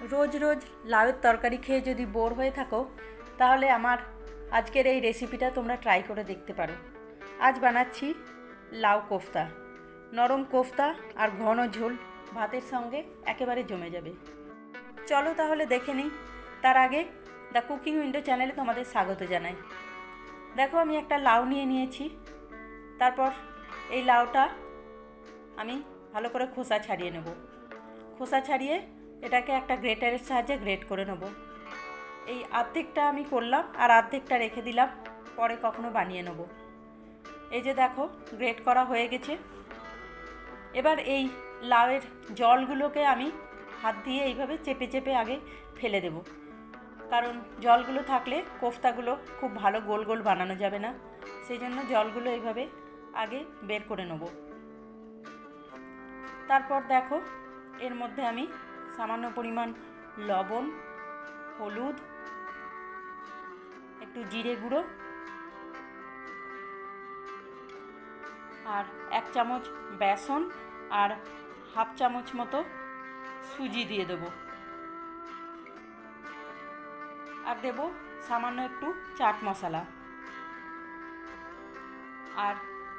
রোজ রোজ লাউয়ের তরকারি খেয়ে যদি বোর হয়ে থাকো, তাহলে আমার আজকের এই রেসিপিটা তোমরা ট্রাই করে দেখতে পারো। আজ বানাচ্ছি লাউ কোফতা। নরম কোফতা আর ঘন ঝোল ভাতের সঙ্গে একেবারে জমে যাবে। চলো তাহলে দেখে নিই। তার আগে দ্য কুকিং উইন্ডো চ্যানেলে তোমাদের স্বাগত জানাই। দেখো আমি একটা লাউ নিয়ে নিয়েছি। তারপর এই লাউটা আমি ভালো করে খোসা ছাড়িয়ে নেব। খোসা ছাড়িয়ে এটাকে একটা গ্রেটারের সাহায্যে গ্রেট করে নেব। এই অর্ধেকটা আমি করলাম আর অর্ধেকটা রেখে দিলাম, পরে কখনো বানিয়ে নেব। এই যে দেখো গ্রেট করা হয়ে গেছে। এবার এই লাউয়ের জলগুলোকে আমি হাত দিয়ে এইভাবে চেপে চেপে আগে ফেলে দেব। কারণ জলগুলো থাকলে কোফতাগুলো খুব ভালো গোল গোল বানানো যাবে না। সেই জন্য জলগুলো এইভাবে আগে বের করে নেব। তারপর দেখো, এর মধ্যে আমি সামান্য পরিমাণ লবণ, হলুদ, একটু জিরে গুঁড়ো আর এক চামচ বেসন আর হাফ চামচ মতো সুজি দিয়ে দেবো। আর দেব সামান্য একটু চাট মশলা আর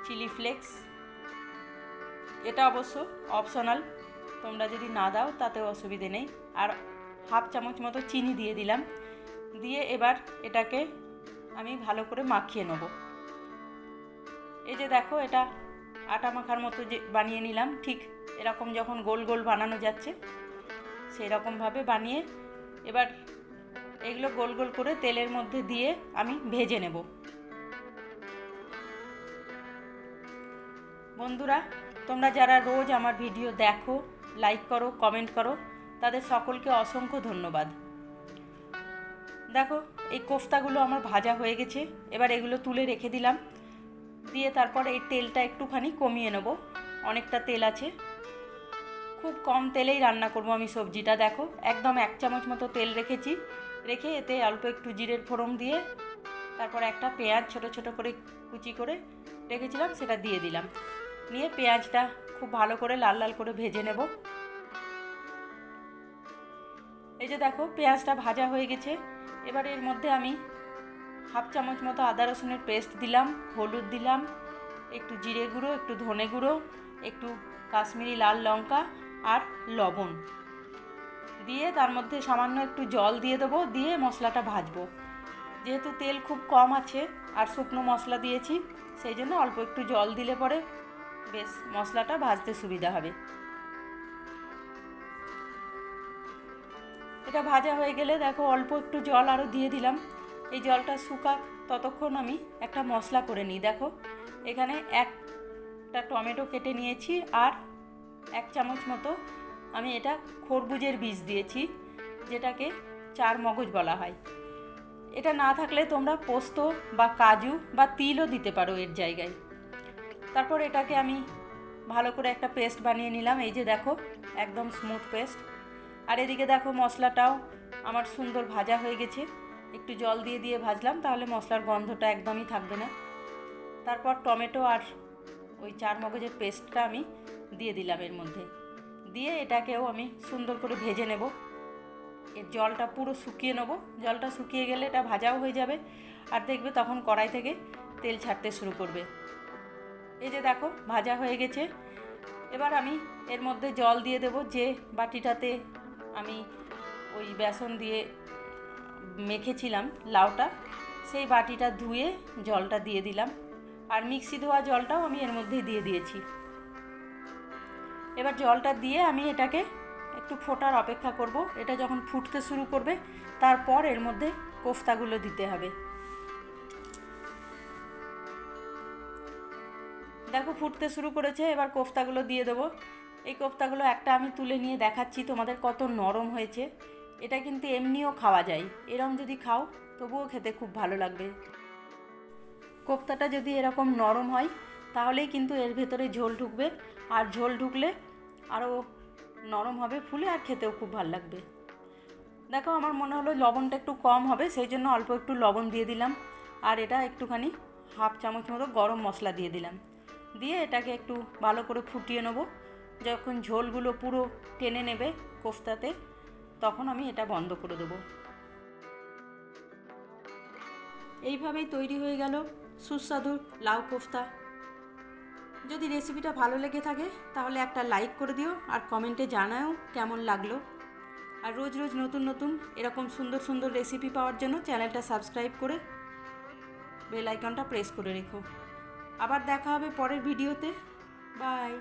চিলি ফ্লেক্স। এটা অবশ্য অপশনাল তোমরা যদি না দাও, তাতেও অসুবিধে নেই। আর হাফ চামচ মতো চিনি দিয়ে দিলাম। দিয়ে এবার এটাকে আমি ভালো করে মাখিয়ে নেব। এই যে দেখো, এটা আটা মাখার মতো যে বানিয়ে নিলাম। ঠিক এরকম যখন গোল গোল বানানো যাচ্ছে সেই রকমভাবে বানিয়ে এবার এগুলো গোল গোল করে তেলের মধ্যে দিয়ে আমি ভেজে নেব। বন্ধুরা, তোমরা যারা রোজ আমার ভিডিও দেখো লাইক করো কমেন্ট করো। তাদের সকলকে অসংখ্য ধন্যবাদ। দেখো, এই কোফতাগুলো আমার ভাজা হয়ে গেছে। এবার এগুলো তুলে রেখে দিলাম। দিয়ে তারপর এই তেলটা একটুখানি কমিয়ে নেব। অনেকটা তেল আছে। খুব কম তেলেই রান্না করব আমি সবজিটা, দেখো। একদম এক চামচ মতো তেল রেখেছি। রেখে এতে অল্প একটু জিরের ফোড়ন দিয়ে তারপর একটা পেঁয়াজ ছোট ছোট করে কুচি করে রেখেছিলাম, সেটা দিয়ে দিলাম। নিয়ে পেঁয়াজটা খুব ভালো করে লাল লাল করে ভেজে নেব। এই যে দেখো, পেঁয়াজটা ভাজা হয়ে গেছে। এবার এর মধ্যে আমি হাফ চামচ মতো আদা রসুনের পেস্ট দিলাম, হলুদ দিলাম, একটু জিরে গুঁড়ো, একটু ধনে গুঁড়ো, একটু কাশ্মীরি লাল লঙ্কা আর লবণ। দিয়ে তার মধ্যে সামান্য একটু জল দিয়ে দেবো, দিয়ে মশলাটা ভাজবো। যেহেতু তেল খুব কম আছে, আর শুকনো মশলা দিয়েছি, সেই জন্য অল্প একটু জল দিলে পরে বেশ, মশলাটা ভাজতে সুবিধা হবে। এটা ভাজা হয়ে গেলে দেখো, অল্প একটু জল আরও দিয়ে দিলাম। এই জলটা শুকাক ততক্ষণ আমি একটা মশলা করে নিই। দেখো, এখানে একটা টমেটো কেটে নিয়েছি আর এক চামচ মতো আমি এটা খরবুজের বীজ দিয়েছি, যেটাকে চার মগজ বলা হয়। এটা না থাকলে তোমরা পোস্ত বা কাজু বা তিলও দিতে পারো এর জায়গায়। তারপর এটাকে আমি ভালো করে একটা পেস্ট বানিয়ে নিলাম। এই যে দেখো, একদম স্মুথ পেস্ট। আর এদিকে দেখো মশলাটাও আমার সুন্দর ভাজা হয়ে গেছে। একটু জল দিয়ে দিয়ে ভাজলাম, তাহলে মশলার গন্ধটা একদমই থাকবে না। তারপর টমেটো আর ওই চার মগজের পেস্টটা আমি দিয়ে দিলাম এর মধ্যে। দিয়ে এটাকেও আমি সুন্দর করে ভেজে নেব। এর জলটা পুরো শুকিয়ে নেব। জলটা শুকিয়ে গেলে এটা ভাজাও হয়ে যাবে। আর দেখবে তখন কড়াই থেকে তেল ছাড়তে শুরু করবে। এই যে দেখো, ভাজা হয়ে গেছে। এবার আমি এর মধ্যে জল দিয়ে দেব, যে বাটিটাতে আমি ওই বেসন দিয়ে মেখেছিলাম লাউটা, সেই বাটিটা ধুয়ে জলটা দিয়ে দিলাম। আর মিক্সি ধোয়া জলটাও আমি এর মধ্যে দিয়ে দিয়েছি। এবার জলটা দিয়ে আমি এটাকে একটু ফোটার অপেক্ষা করব। এটা যখন ফুটতে শুরু করবে, তারপর এর মধ্যে কোফতাগুলো দিতে হবে। দেখো, ফুটতে শুরু করেছে। এবার কোফতাগুলো দিয়ে দেবো। এই কোফতাগুলো একটা আমি তুলে নিয়ে দেখাচ্ছি, তোমাদের কত নরম হয়েছে। এটা কিন্তু এমনিও খাওয়া যায়। এরম যদি খাও, তবুও খেতে খুব ভালো লাগবে। কোফতাটা যদি এরকম নরম হয়, তাহলেই কিন্তু এর ভেতরে ঝোল ঢুকবে। আর ঝোল ঢুকলে আরও নরম হবে ফুলে, আর খেতেও খুব ভালো লাগবে। দেখো, আমার মনে হলো লবণটা একটু কম হবে, সেই জন্য অল্প একটু লবণ দিয়ে দিলাম। আর এটা একটুখানি হাফ চামচ মতো গরম মশলা দিয়ে দিলাম। দিয়ে এটাকে একটু ভালো করে ফুটিয়ে নেব। যখন ঝোলগুলো পুরো টেনে নেবে কোফতাতে, তখন আমি এটা বন্ধ করে দেবো। এইভাবেই তৈরি হয়ে গেল সুস্বাদু লাউ কোফতা। যদি রেসিপিটা ভালো লেগে থাকে, তাহলে একটা লাইক করে দিও আর কমেন্টে জানাও কেমন লাগল। আর রোজ রোজ নতুন নতুন এরকম সুন্দর সুন্দর রেসিপি পাওয়ার জন্য চ্যানেলটা সাবস্ক্রাইব করে বেল আইকনটা প্রেস করে রেখো। আবার দেখা হবে পরের ভিডিওতে। বাই।